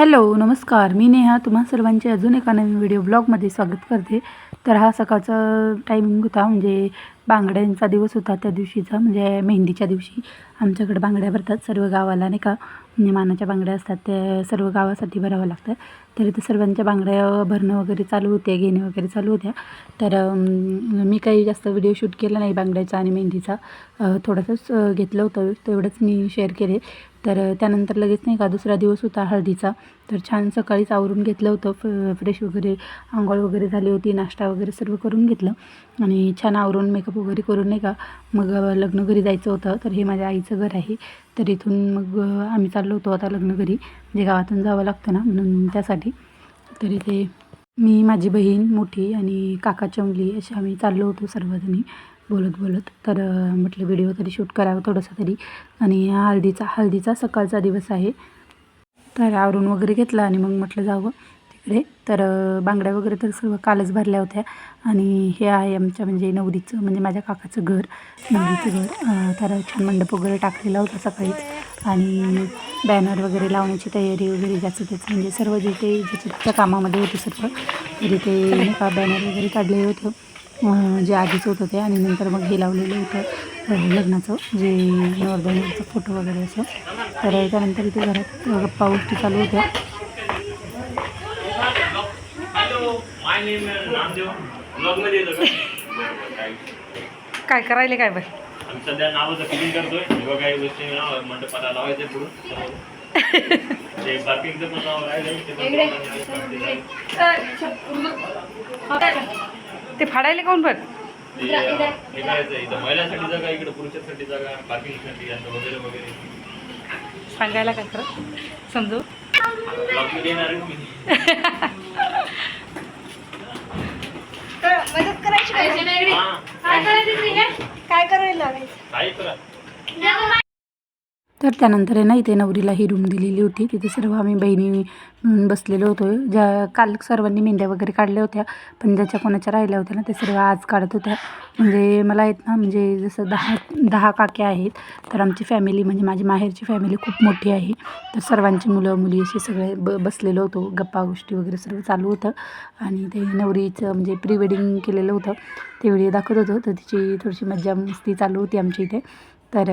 Hello नमस्कार. मी नेहा. तुम्हा सर्वांचे अजून एका नवीन व्हिडिओ ब्लॉगमध्ये स्वागत करते. तर हा सकाळचा टायमिंग होता म्हणजे बांगड्यांचा दिवस होता त्या दिवशीचा म्हणजे मेहंदीच्या दिवशी आमच्याकडे बांगड्या भरतात सर्व गावाला नाही का? म्हणजे मानाच्या बांगड्या असतात त्या सर्व गावासाठी भरावं लागतं. तर इथं सर्वांच्या बांगड्या भरणं वगैरे चालू होते घेणे वगैरे चालू होत्या. तर मी काही जास्त व्हिडिओ शूट केला नाही बांगड्याचा आणि मेहंदीचा. थोडासाच घेतलं होतं तेवढंच मी शेअर केले. तर त्यानंतर लगेच नाही का दुसरा दिवस होता हळदीचा. तर छान सकाळीच आवरून घेतलं होतं फ फ्रेश वगैरे आंघोळ वगैरे झाली होती नाश्ता वगैरे सर्व करून घेतलं. आणि छान आवरून मेकअप वगैरे करून नाही का मग लग्न घरी जायचं होतं. तर हे माझ्या आईचं घर आहे. तर इथून मग आम्ही चाललो होतो आता लग्न घरी. म्हणजे गावातून जावं लागतं ना म्हणून त्यासाठी. तर इथे मी माझी बहीण मोठी आणि काका चमली असे आम्ही चाललो होतो सर्वजणी बोलत बोलत. तर म्हटलं व्हिडिओ तरी शूट करावं थोडंसं तरी. आणि हळदीचा हळदीचा सकाळचा दिवस आहे. तर आवरून वगैरे घेतलं आणि मग म्हटलं जावं. तिकडे. तर बांगड्या वगैरे तर सर्व कालच भरल्या होत्या. आणि हे आहे आमच्या म्हणजे नवरीचं म्हणजे माझ्या काकाचं घर नवरीचं घर. तर छान मंडप वगैरे टाकलेला होता सकाळीच आणि बॅनर वगैरे लावण्याची तयारी वगैरे ज्याचं त्याचं म्हणजे सर्व जे ते ज्याच्या त्याच्या कामामध्ये होते सर्व तरी ते का बॅनर वगैरे काढलेलं होतं. जे आधीच होतं ते आणि नंतर मग हे लावलेलं होतं लग्नाचं जे नवरदेवाचा फोटो वगैरे असं. तर त्यानंतर इथे घरात गप्पा गोष्टी चालू होत्या. My name Namdev. ब्लॉगमध्ये येतो का? बरं, काय? काय करायले काय बाई आम्ही सध्या नावाचं फिलिंग करतोय. किंवा काही गोष्टी नाव मंडपाला लावायचे पुढं. ते पार्किंगचं पण नाव राहिलं. ते पण ते फाडायले कोण पण ते, अं, हे करायचं इथं महिलांसाठी जागा इकडे पुरुषांसाठी जागा पार्किंगसाठी असं वगैरे वगैरे. सांगायला काय कर समजू? ब्लॉगमध्ये येणार आहे मी. मदत करायची काय हा. काय करायला लागायचं? काय करा. तर त्यानंतर आहे ना इथे नवरीला ही रूम दिलेली होती. तिथे सर्व आम्ही बहिणी मिळून बसलेलो होतो. ज्या काल सर्वांनी मेंढ्या वगैरे काढल्या होत्या पण ज्याच्या कोणाच्या राहिल्या होत्या ना ते सर्व आज काढत होत्या. म्हणजे मला आहेत ना म्हणजे जसं दहा दहा काक्या आहेत तर आमची फॅमिली म्हणजे माझी माहेरची फॅमिली खूप मोठी आहे. तर सर्वांची मुलं मुली असे सगळे ब बसलेलो होतो. गप्पा गोष्टी वगैरे सर्व चालू होतं. आणि ते नवरीचं म्हणजे प्री वेडिंग केलेलं होतं. ते व्हिडिओ दाखवत होतो. तर तिची थोडीशी मज्जा मस्ती चालू होती आमच्या इथे. तर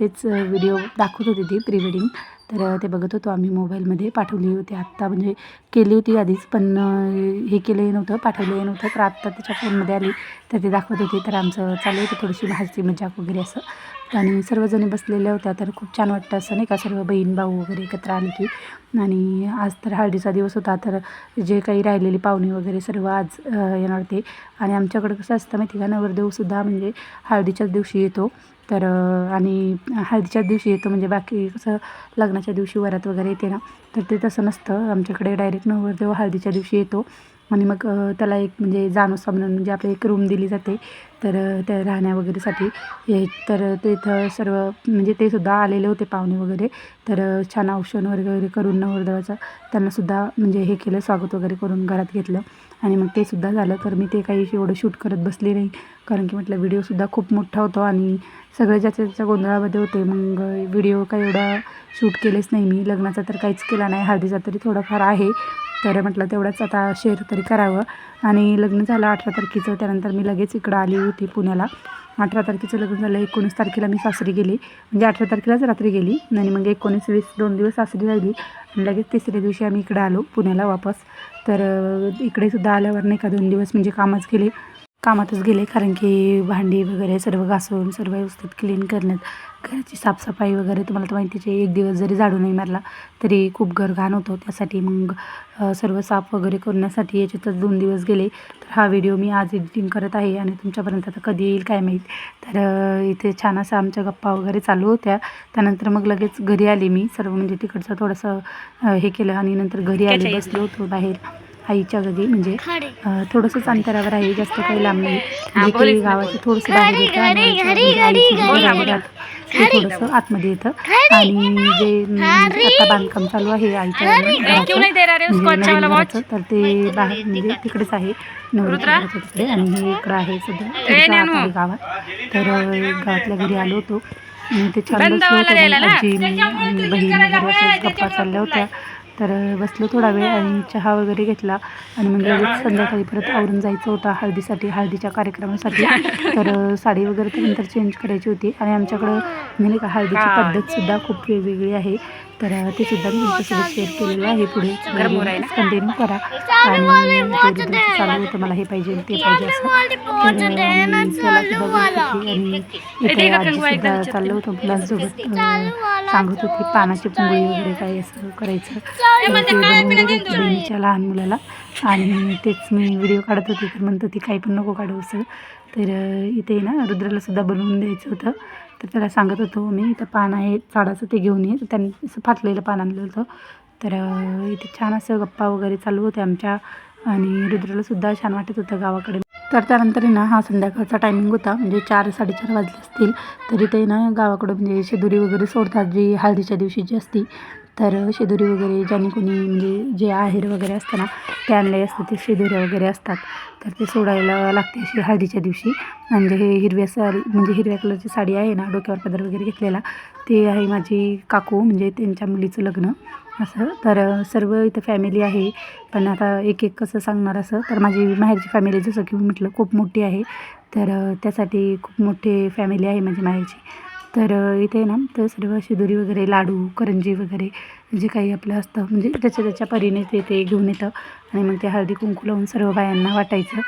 तेच व्हिडिओ दाखवत होती ती प्री वेडिंग तर ते बघत होतो आम्ही मोबाईलमध्ये पाठवली होती. आत्ता म्हणजे केली होती आधीच पण हे केलं नव्हतं पाठवलं नव्हतं. तर आत्ता त्याच्या फोनमध्ये आली. तर ते दाखवत होती. तर आमचं चालू होतं थोडीशी भाजी मजाक वगैरे असं. आणि सर्वजणी बसलेल्या होत्या. तर खूप छान वाटतं असं नाही का? सर्व बहीण भाऊ वगैरे एकत्र आले की. आणि आज तर हळदीचा दिवस होता. तर जे काही राहिलेली पाहुणे वगैरे सर्व आज येणार होते. आणि आमच्याकडं कसं असतं माहिती का? नवरदेवसुद्धा म्हणजे हळदीच्याच दिवशी येतो. तर आणि हळदीच्याच दिवशी येतो म्हणजे बाकी कसं लग्नाच्या दिवशी वरात वगैरे येते ना तर ते तसं नसतं. आमच्याकडे डायरेक्ट नवरदेव हळदीच्या दिवशी येतो. आणि मग त्याला एक म्हणजे जाणूसा म्हणून म्हणजे आपली एक रूम दिली जाते. तर त्या राहण्या वगैरेसाठी हे तर तिथं सर्व म्हणजे ते सुद्धा आलेले होते पाहुणे वगैरे. तर छान औषण वगैरे वगैरे करून नवरदेवाचं त्यांनासुद्धा म्हणजे हे केलं स्वागत वगैरे करून घरात घेतलं. आणि मग ते सुद्धा झालं. तर मी ते काही एवढं शूट करत बसले नाही. कारण की म्हटलं व्हिडिओसुद्धा खूप मोठा होतो आणि सगळे ज्याच्या त्याच्या गोंधळामध्ये होते मग व्हिडिओ काही एवढा शूट केलेच नाही मी. लग्नाचा तर काहीच केला नाही. हळदीचा तरी थोडाफार आहे. तर म्हटलं तेवढंच आता शेअर तरी करावं. आणि लग्न झालं अठरा तारखेचं. त्यानंतर मी लगेच इकडं आली होती पुण्याला. अठरा तारखेचं लग्न झालं. एकोणीस तारखेला मी सासरी गेली. म्हणजे अठरा तारखेलाच रात्री गेली. आणि मग एकोणीस वीस दोन दिवस सासरी राहिली. आणि लगेच तिसऱ्या दिवशी आम्ही इकडं आलो पुण्याला वापस. तर इकडे सुद्धा आल्यावर नाही का दोन दिवस म्हणजे कामच केले. कामातच गेले कारण की भांडी वगैरे सर्व घासून सर्व व्यवस्थित क्लीन करण्यात घराची साफसफाई वगैरे तुम्हाला तर माहितीच आहे एक दिवस जरी झाडू नाही मारला तरी खूप घर घाण होतं. त्यासाठी मग सर्व साफ वगैरे करण्यासाठी याच्यातच दोन दिवस गेले. तर हा व्हिडिओ मी आज एडिटिंग करत आहे आणि तुमच्यापर्यंत आता कधी येईल काय माहीत. तर इथे छान असं आमच्या गप्पा वगैरे चालू होत्या. त्यानंतर मग लगेच घरी आले मी. सर्व म्हणजे तिकडचं थोडंसं हे केलं आणि नंतर घरी आले बसलो होतो बाहेर. आईच्या घरी म्हणजे थोडंसंच अंतरावर आहे जास्त काही लांब नाही. म्हणजे गावाचं थोडंसं बाहेर येतं ना, ते थोडंसं आतमध्ये येतं. आणि जे आता बांधकाम चालू आहे आईच्या म्हणजे तर ते बाहेर म्हणजे तिकडेच आहे. तिकडे आणि हे इकडं आहे सध्या. थोडंसं गावात तर गावातल्या घरी आलो होतो. ते छान बसलो होतो. मग आजी बहीण गप्पा चालल्या होत्या. तर बसलो थोडा वेळ आणि चहा वगैरे घेतला. आणि मग लगेच संध्याकाळी परत आवरून जायचं होतं हळदीसाठी हळदीच्या कार्यक्रमासाठी. तर साडी वगैरे तर नंतर चेंज करायची होती. आणि आमच्याकडं म्हणजे का हळदीची पद्धतसुद्धा खूप वेगवेगळी आहे. तर ते सुद्धा मी तुमच्यासोबत शेअर केलेलं आहे पुढे. कंटिन्यू करा. आणि ते चालू होतं मला हे पाहिजे ते पाहिजे असं. सुद्धा चाललं होतं मुलांसोबत सांगत होती पानाची पुंगळी वगैरे काय असं करायचं. बहिणीच्या लहान मुलाला. आणि तेच मी व्हिडिओ काढत होते तर म्हणत होती काही पण नको काढू असं. तर इथे ना रुद्राला सुद्धा बनवून द्यायचं होतं. तर त्याला सांगत होतो मी इथं पान आहे झाडाचं ते घेऊन ये. तर त्यांनी असं फाटलेलं पान आणलं होतं. तर इथे छान असं गप्पा वगैरे चालू होत्या आमच्या आणि रुद्रालासुद्धा छान वाटत होतं गावाकडे. तर त्यानंतर आहे ना हा संध्याकाळचा टायमिंग होता म्हणजे चार साडेचार वाजले असतील. तरी ते ना गावाकडं म्हणजे शेदुरी वगैरे सोडतात जी हळदीच्या दिवशी जी असती. तर शेदुरी वगैरे ज्याने कोणी म्हणजे जे आहेर वगैरे असतं ना ते आणले असते ते शेदुऱ्या वगैरे असतात. तर ते सोडायला लागते अशी हळदीच्या दिवशी. म्हणजे हे हिरव्या साडी म्हणजे हिरव्या कलरची साडी आहे ना डोक्यावर पदर वगैरे घेतलेला ते आहे माझी काकू म्हणजे त्यांच्या मुलीचं लग्न. असं. तर सर्व इथं फॅमिली आहे. पण आता एक एक कसं सांगणार असं तर माझी माहेरची फॅमिली जसं की मी म्हटलं खूप मोठी आहे. तर त्यासाठी खूप मोठी फॅमिली आहे माझी माहेरची. तर इथे ना तर सर्व शिदुरी वगैरे लाडू करंजी वगैरे जे काही आपलं असतं म्हणजे त्याच्या त्याच्या परीने ते ते घेऊन येतं. आणि मग ते हळदी कुंकू लावून सर्व बायांना वाटायचं.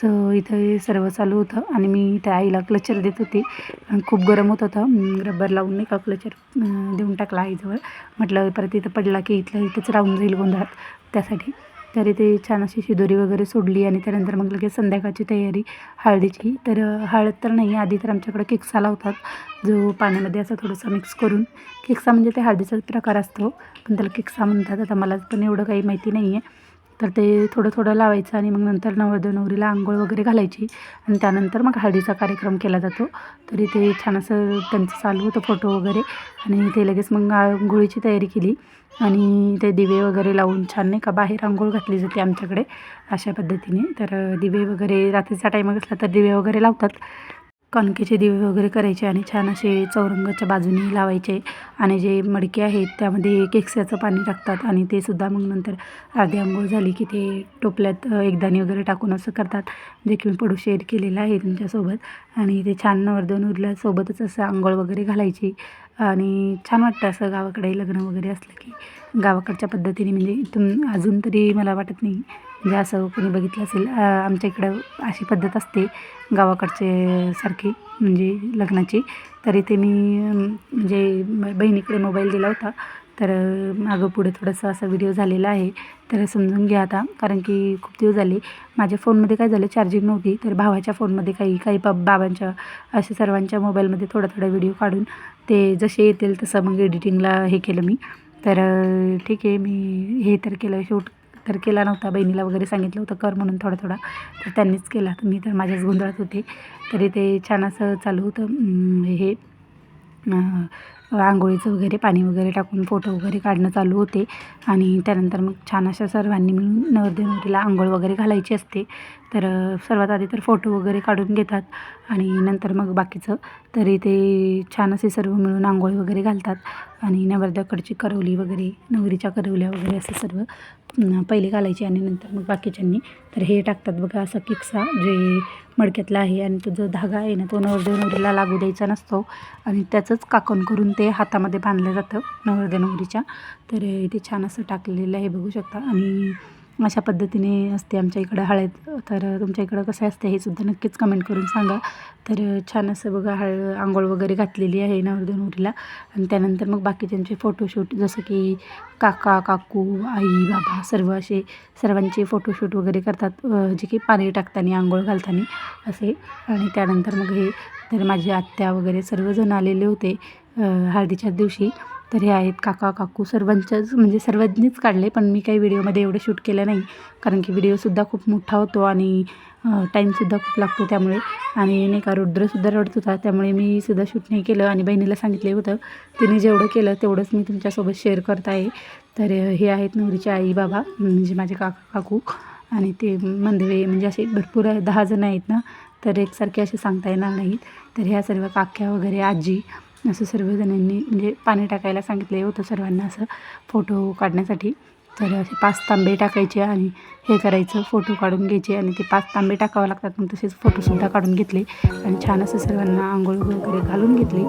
सो इथं सर्व चालू होतं. आणि मी त्या आईला क्लचर देत होते. खूप गरम होत होतं. रबर लावून नाही का क्लचर देऊन टाकला आईजवळ. म्हटलं परत इथं पडला की इथलं इथंच राहून जाईल गोंधळात. त्यासाठी तरी ते छान अशी शिदोरी वगैरे सोडली आणि त्यानंतर मग लगेच संध्याकाळची तयारी. हळदीची. तर हळद तर नाही आधी तर आमच्याकडे केक्सा लावतात जो पाण्यामध्ये असं थोडंसं मिक्स करून. केक्सा म्हणजे ते हळदीचाच प्रकार असतो पण त्याला केक्सा म्हणतात. आता मला पण एवढं काही माहिती नाही आहे तर ते थोडं थोडं लावायचं आणि मग नंतर नवरदेव नवरीला आंघोळ वगैरे घालायची. आणि त्यानंतर मग हळदीचा कार्यक्रम केला जातो. तरी ते छान असं त्यांचं चालू होतं फोटो वगैरे. आणि ते लगेच मग आंघोळीची तयारी केली. आणि ते दिवे वगैरे लावून छान नाही का बाहेर आंघोळ घातली जाते आमच्याकडे अशा पद्धतीने. तर दिवे वगैरे रात्रीचा टाईम असला तर दिवे वगैरे लावतात. कणकेचे दिवे वगैरे करायचे आणि छान असे चौरंगाच्या बाजूने लावायचे. आणि जे मडके आहेत त्यामध्ये केक्स्याचं पाणी टाकतात आणि ते सुद्धा मग नंतर अर्धी आंघोळ झाली की ते टोपल्यात एकदाणी वगैरे टाकून असं करतात. जे की मी पडू शेअर केलेलं आहे तुमच्यासोबत. आणि ते छान नवरदेव उरल्यासोबतच असं आंघोळ वगैरे घालायची. आणि छान वाटतं असं गावाकडे लग्न वगैरे असलं की. गावाकडच्या पद्धतीने म्हणजे इथून अजून तरी मला वाटत नाही. म्हणजे असं कोणी बघितलं असेल आमच्या इकडं अशी पद्धत असते गावाकडचे सारखी म्हणजे लग्नाची. तरी ते मी म्हणजे बहिणीकडे मोबाईल दिला होता. तर मागं पुढे थोडंसं असा व्हिडिओ झालेला आहे. तर समजून घ्या आता कारण की खूप दिवस झाले. माझ्या फोनमध्ये काय झालं चार्जिंग नव्हती. तर भावाच्या फोनमध्ये काही काही बा बाबांच्या अशा सर्वांच्या मोबाईलमध्ये थोडा थोडा व्हिडिओ काढून ते जसे येतील तसं मग एडिटिंगला हे केलं मी. तर ठीक आहे मी हे तर केलं शूट तर केला नव्हता. बहिणीला वगैरे सांगितलं होतं कर म्हणून थोडा थोडा. तर त्यांनीच केला. तर मी तर माझ्याच गोंधळात होते. तरी ते छान असं चालू होतं. हे आंघोळीचं वगैरे पाणी वगैरे टाकून फोटो वगैरे काढणं चालू होते. आणि त्यानंतर मग छान अशा सर्वांनी मिळून नवरदेव नवरीला आंघोळ वगैरे घालायची असते. तर सर्वात आधी तर फोटो वगैरे काढून घेतात. आणि नंतर मग बाकीचं तरी ते छान असे सर्व मिळून आंघोळ वगैरे घालतात. आणि नवरदेवाकडची करवली वगैरे नवरीच्या करवल्या वगैरे असं सर्व पहिले घालायची. आणि नंतर मग बाकीच्यांनी तर हे टाकतात बघा असं किक्सा जे मडक्यातला आहे आणि तो जो धागा आहे ना तो नवरदेव नवरीला लागू द्यायचा नसतो. आणि त्याचंच काकण करून ते हातामध्ये बांधलं जातं नवरदेव नवरीच्या तर इथे छान असं टाकलेलं आहे बघू शकता. आणि अशा पद्धतीने असते आमच्या इकडं हळद. तर तुमच्या इकडं कसं असते हे सुद्धा नक्कीच कमेंट करून सांगा. तर छान असं बघा हळ आंघोळ वगैरे घातलेली आहे नवरदेव नवरीला आणि त्यानंतर मग बाकीच्यांचे फोटोशूट जसं की काका काकू आई बाबा सर्व असे सर्वांचे फोटोशूट वगैरे करतात. जे की पाणी टाकताना आंघोळ घालताना असे. आणि त्यानंतर मग हे तर माझी आत्या वगैरे सर्वजण आलेले होते हळदीच्याच दिवशी. तर हे आहेत काका काकू सर्वांच्याच म्हणजे सर्वांनीच काढले पण मी काही व्हिडिओमध्ये एवढं शूट केलं नाही. कारण की व्हिडिओसुद्धा खूप मोठा होतो आणि टाईमसुद्धा खूप लागतो त्यामुळे. आणि नाही का रुद्रसुद्धा रडत होता त्यामुळे मी सुद्धा शूट नाही केलं. आणि बहिणीला सांगितले होतं तिने जेवढं केलं तेवढंच मी तुमच्यासोबत शेअर करत आहे. तर हे आहेत नवरीचे आई बाबा म्हणजे माझे काका काकू आणि ते मंदवे म्हणजे असे भरपूर आहे दहा जण आहेत ना तर एकसारखे असे सांगता येणार नाहीत. तर ह्या सर्व काक्या वगैरे आजी असं सर्वजणांनी म्हणजे पाणी टाकायला सांगितले होतं सर्वांना असं फोटो काढण्यासाठी. तर असे पाच तांबे टाकायचे आणि हे करायचं फोटो काढून घ्यायचे आणि ते पाच तांबे टाकावं लागतात मग तसेच फोटोसुद्धा काढून घेतले. आणि छान असं सर्वांना आंघोळ वगैरे घालून घेतली.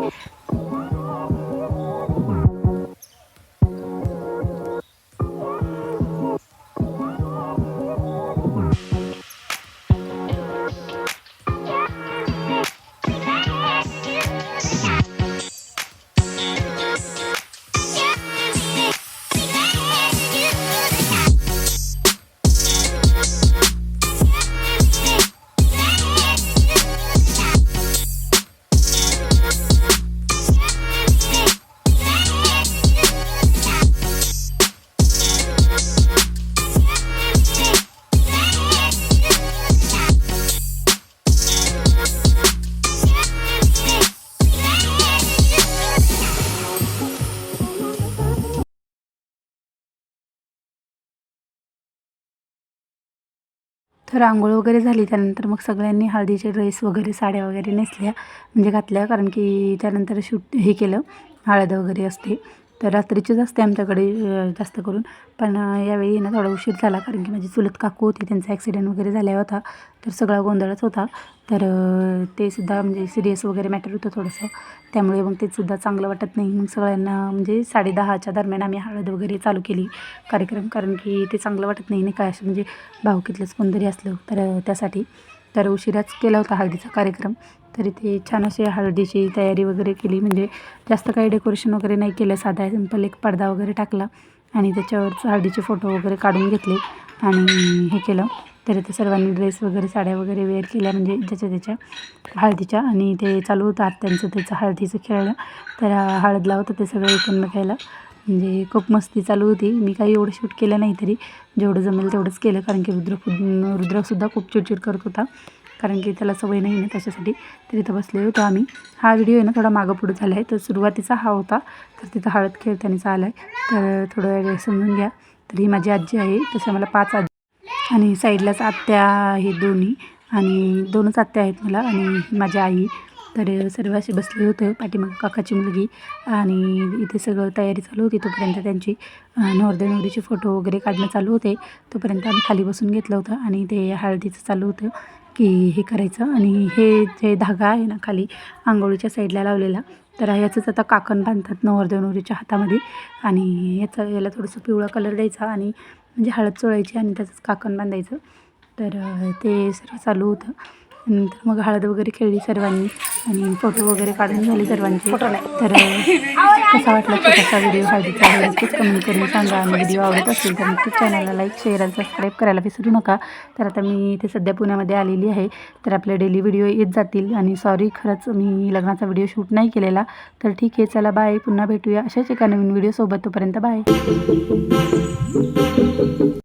तर आंघोळ वगैरे झाली त्यानंतर मग सगळ्यांनी हळदीचे ड्रेस वगैरे साड्या वगैरे नेसल्या म्हणजे घातल्या कारण की त्यानंतर शूट हे केलं हळद वगैरे असते. तर रात्रीचीच असते आमच्याकडे जास्त करून. पण यावेळी ना थोडा उशीर झाला कारण की माझी चुलत काकू होती त्यांचा ॲक्सिडेंट वगैरे झाला होता. तर सगळा गोंधळच होता. तर ते सुद्धा म्हणजे सिरियस वगैरे मॅटर होतं थोडंसं. त्यामुळे मग ते सुद्धा चांगलं वाटत नाही. मग सगळ्यांना म्हणजे साडेदहाच्या दरम्यान आम्ही हळद वगैरे चालू केली कार्यक्रम. कारण की ते चांगलं वाटत नाही नाही काय असं म्हणजे भाऊकीतलंच कोणतरी असलं. तर त्यासाठी तर उशिराच केला होता हळदीचा कार्यक्रम. तरी ते छान असे हळदीची तयारी वगैरे केली. म्हणजे जास्त काही डेकोरेशन वगैरे नाही केलं. साधा सिंपल एक पडदा वगैरे टाकला आणि त्याच्यावरच हळदीचे फोटो वगैरे काढून घेतले आणि हे केलं. तरी ते सर्वांनी ड्रेस वगैरे साड्या वगैरे वेअर केल्या. म्हणजे ज्याच्या त्याच्या हळदीच्या आणि ते चालू होतं आत्यांचं त्याचं हळदीचं खेळलं तर हळद लावतं ते सगळं एकमेकायला म्हणजे खूप मस्ती चालू होती. मी काही एवढं शूट केलं नाही तरी. जेवढं जमेल तेवढंच केलं. कारण की रुद्र रुद्रसुद्धा खूप चिडचिड करत होता. कारण की त्याला सवय नाही ना त्याच्यासाठी. तर इथं बसले होतो आम्ही. हा व्हिडिओ आहे ना थोडा मागं पुढं झाला आहे तर सुरुवातीचा हा होता. तर तिथं हळद खेळतानाचा आला आहे तर थोडं वेळ समजून घ्या. तर ही माझी आजी आहे. तसं मला पाच आजी आणि साईडलाच आत्या आहेत दोन्ही. आणि दोनच आत्या आहेत मला. आणि माझी आई. तर सर्व असे बसले होते पाठीमागं काकाची मुलगी आणि इथे सगळं तयारी चालू होती. तोपर्यंत त्यांची नवरदे नवरीचे फोटो वगैरे काढणं चालू होते. तोपर्यंत आम्ही खाली बसून घेतलं होतं आणि ते हळदीचं चालू होतं की हे करायचं. आणि हे जे धागा आहे ना खाली आंघोळीच्या साईडला लावलेला तर याचंच आता काकण बांधतात नवरदेव नवरीच्या हातामध्ये. आणि याचा याला थोडंसं पिवळा कलर द्यायचा आणि म्हणजे हळद चोळायची आणि त्याचंच काकण बांधायचं. तर ते सर्व चालू होतं. नंतर मग हळद वगैरे खेळली सर्वांनी आणि फोटो वगैरे काढून झाले सर्वांचे. तर कसा वाटला छोटासा व्हिडिओ हळदीचा नक्कीच कमेंट करून सांगा. आणि व्हिडिओ आवडत असेल तर नक्कीच चॅनलला लाईक शेअर आणि सबस्क्राईब करायला विसरू नका. तर आता मी इथे सध्या पुण्यामध्ये आलेली आहे. तर आपले डेली व्हिडिओ येत जातील. आणि सॉरी खरंच मी लग्नाचा व्हिडिओ शूट नाही केलेला. तर ठीक आहे चला बाय पुन्हा भेटूया अशाच एका नवीन व्हिडिओसोबत तोपर्यंत बाय